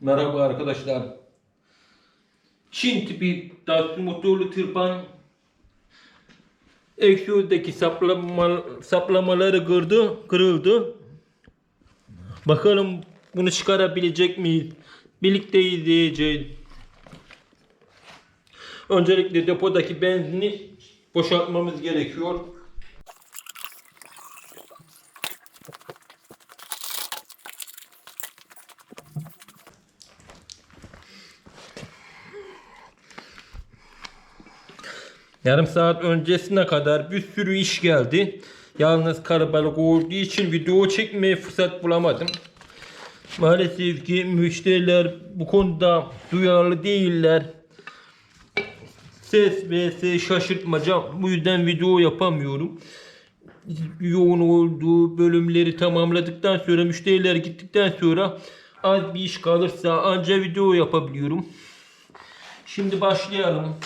Merhaba arkadaşlar. Çin tipi Datsun motorlu tırpan egzozdaki saplama, saplamaları kırdı, kırıldı. Bakalım bunu çıkarabilecek miyiz? Birlikte izleyeceğiz. Öncelikle depodaki benzini boşaltmamız gerekiyor. Yarım saat öncesine kadar bir sürü iş geldi. Yalnız kalabalık olduğu için video çekmeye fırsat bulamadım. Maalesef ki müşteriler bu konuda duyarlı değiller. Ses vs şaşırtmaca bu yüzden video yapamıyorum. Yoğun olduğu bölümleri tamamladıktan sonra müşteriler gittikten sonra az bir iş kalırsa anca video yapabiliyorum. Şimdi başlayalım.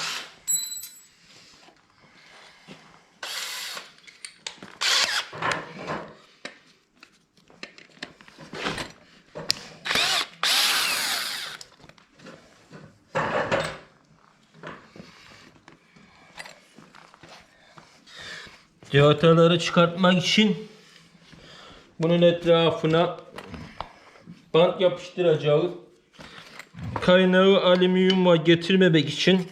Civataları çıkartmak için bunun etrafına bant yapıştıracağız. Kaynağı alüminyuma getirmemek için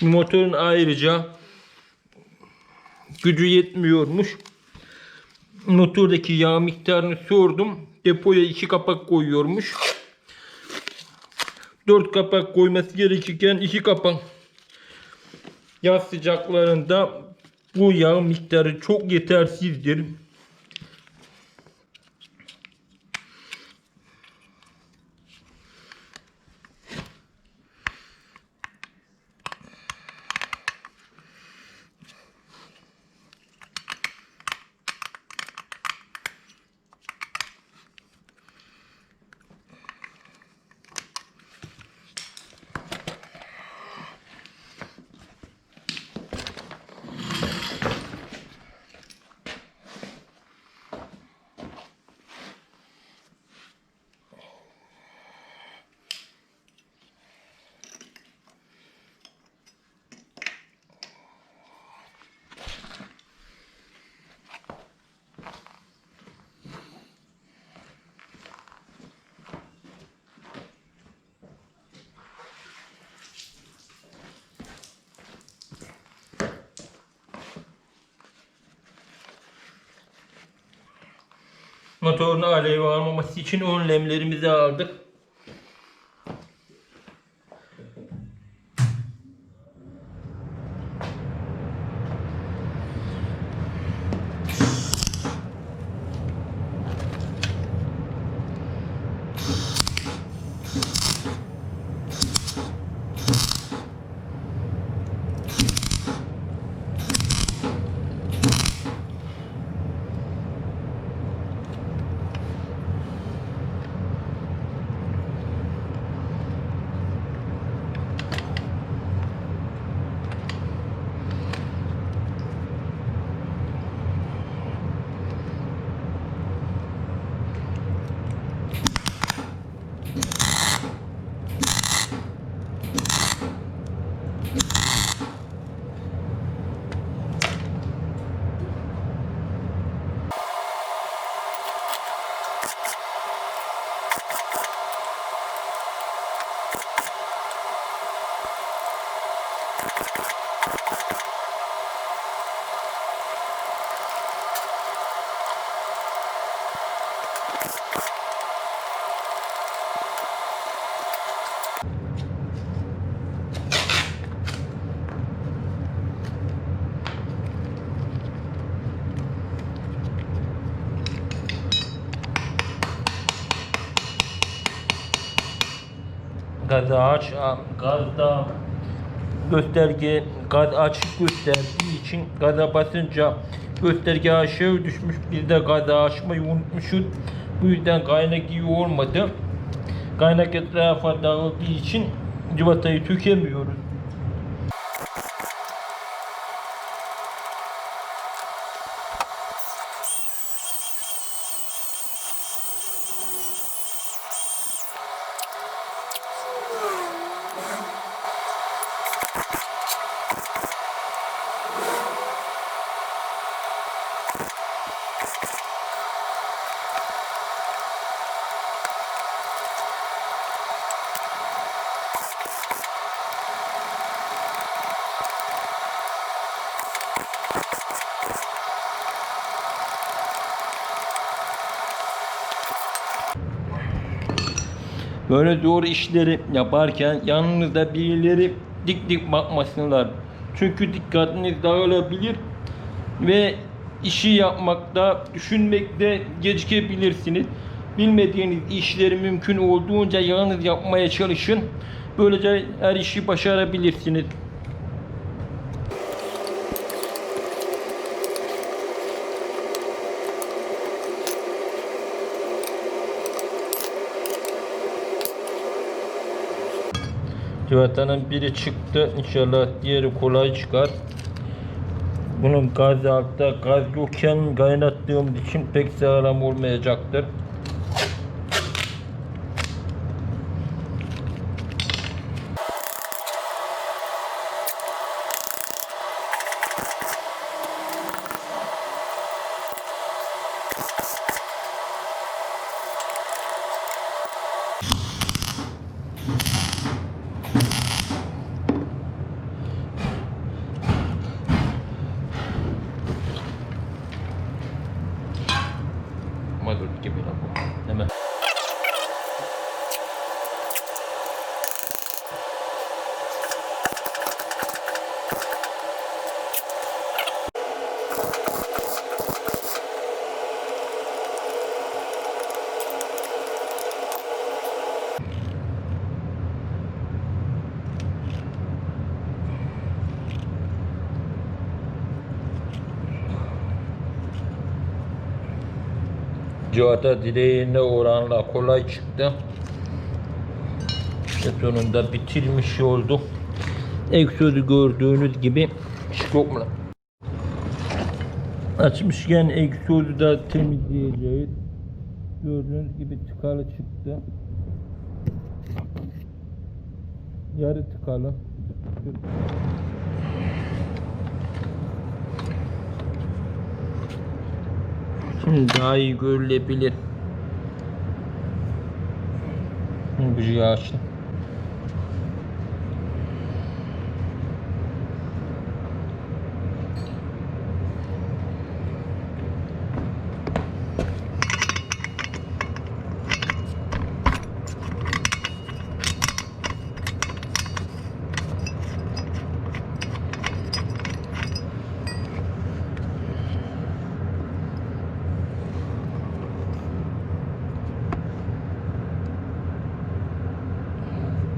motorun ayrıca gücü yetmiyormuş. Motordaki yağ miktarını sordum. Depoya iki kapak koyuyormuş. Dört kapak koyması gerekirken iki kapak. Yaz sıcaklarında bu yağ miktarı çok yetersizdir. Motorun alev almaması için önlemlerimizi aldık. Gazı aç, gazda gösterge gaz açık gösterdiği için gaza basınca gösterge aşağı düşmüş. Biz de gazı açmayı unutmuşuz. Bu yüzden kaynak iyi olmadı. Kaynak etrafa dağıldığı için civatayı tükemiyoruz. Böyle zor işleri yaparken yanınızda birileri dik dik bakmasınlar. Çünkü dikkatiniz dağılabilir ve işi yapmakta, düşünmekte gecikebilirsiniz. Bilmediğiniz işleri mümkün olduğunca yalnız yapmaya çalışın. Böylece her işi başarabilirsiniz. Civatanın biri çıktı. İnşallah diğeri kolay çıkar. Bunun gaz altta gaz yokken kaynattığım için pek sağlam olmayacaktır. Mazot gibi lan bu. Hemen. Civata direğine oranla kolay çıktı. Ve sonunda bitirmiş olduk. Egzozu gördüğünüz gibi lan? Açmışken egzozu da temizleyeceğiz. Gördüğünüz gibi tıkalı çıktı. Yarı tıkalı. Şimdi daha iyi görülebilir. Bujiyi açtım.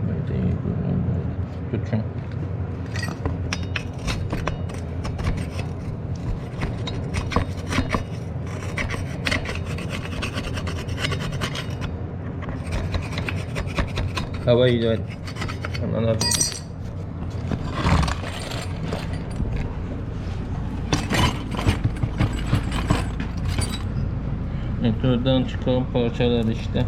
Böyle iyi görünüyor. Tut şunu. Hava iyi evet. Anladım. Motordan çıkan parçalar işte.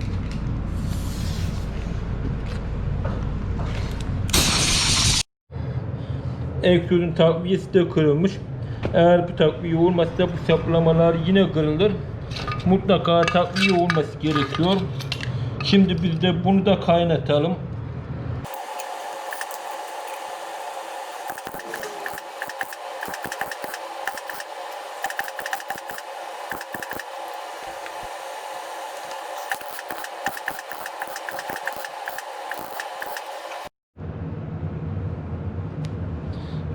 egzozun takviyesi de kırılmış. Eğer bu takviye olmazsa bu saplamalar yine kırılır. Mutlaka takviye olması gerekiyor. Şimdi biz de bunu da kaynatalım.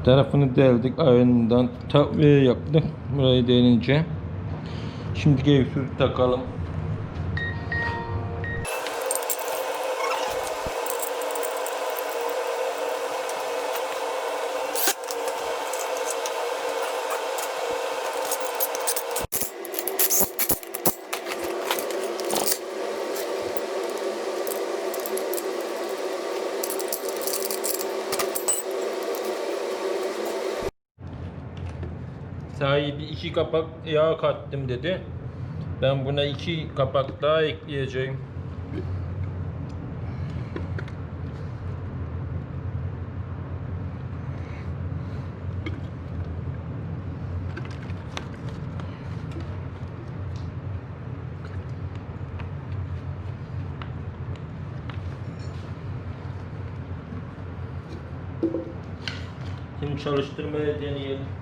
tarafını deldik ayağından takviye yaptık. Burayı delince şimdi egzozu takalım sahibi iki kapak yağ kattım dedi. Ben buna iki kapak daha ekleyeceğim. Şimdi çalıştırmaya deneyelim.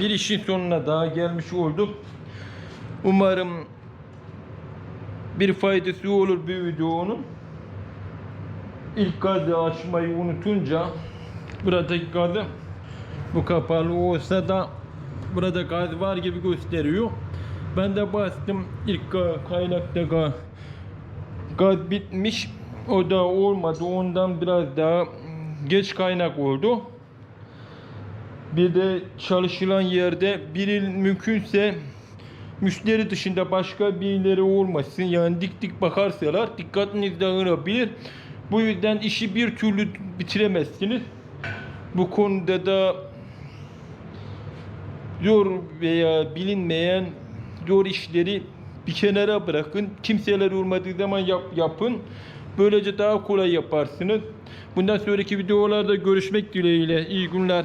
Bir işin sonuna daha gelmiş olduk. Umarım bir faydası olur bu videonun. İlk gazı açmayı unutunca buradaki gazı bu kapalı olsa da burada gaz var gibi gösteriyor. Ben de bastım ilk kaynakta ga- gaz bitmiş. O da olmadı. Ondan biraz daha geç kaynak oldu. Bir de çalışılan yerde biri mümkünse müşteri dışında başka birileri olmasın. Yani dik dik bakarsalar dikkatiniz dağılabilir. Bu yüzden işi bir türlü bitiremezsiniz. Bu konuda da zor veya bilinmeyen zor işleri bir kenara bırakın. Kimseler olmadığı zaman yap, yapın. Böylece daha kolay yaparsınız. Bundan sonraki videolarda görüşmek dileğiyle. İyi günler.